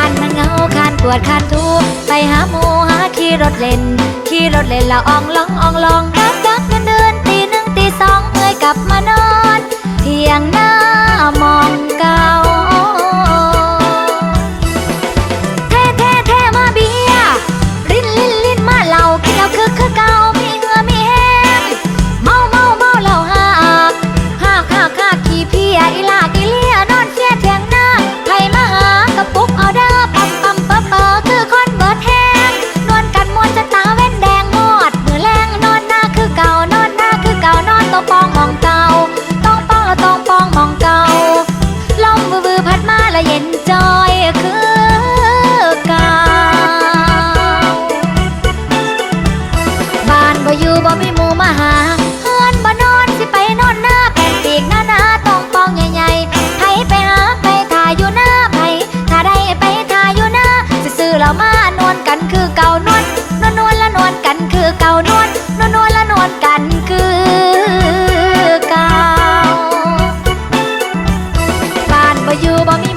านมันเงาคานปวดคานทุกไปหาหมูหาขี่รถเล่นขี่รถเล่นแล้วอองลองอองลองรับรับ จอยคือเก่าบ้านบ่อยู่บ่มีหมู่มาหาเฮือนบ่นอนสิไปนอนหน้าแผ่นปีกหน้าหน้าต้องปองใหญ่ๆไผไปหาไปถ่ายอยู่หน้าไผถ้าได้ไปถ่ายอยู่หน้าสิซื้อแล้วมานวลกันคือเก่านวลนวลนวลละนวลกันคือเก่านวลนวลนวลละนวลกันคือเก่าบ้านบ่อยู่บ่มี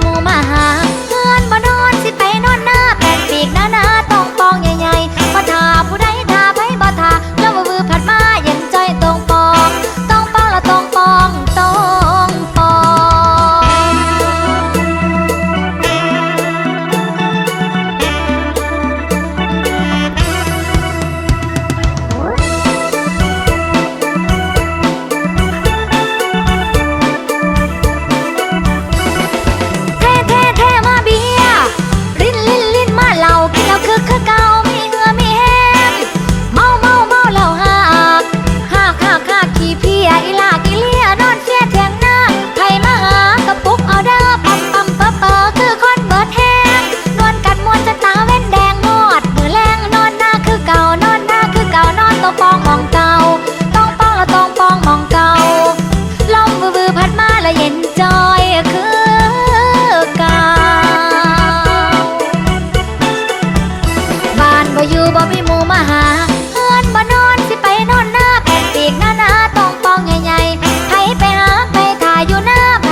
บ่มีหมูมาหาเพื่อนบ่นอนสิไปนอนหน้าแผ่นปีกหน้าหน้าต้องปองใหญ่ใหญ่ไผไปหาไปถ่ายอยู่หน้าไป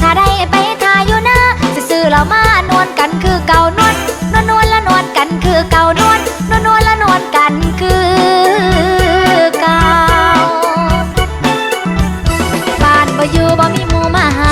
ถ้าได้ไปถ่ายอยู่หน้าสิซื้อเรามานวลกันคือเก่านวลนวลนวลละนวลกันคือเก่านวลนวลนวลละนวลกันคือเกาบ้านบ่อยู่บ่มีหมูมาหา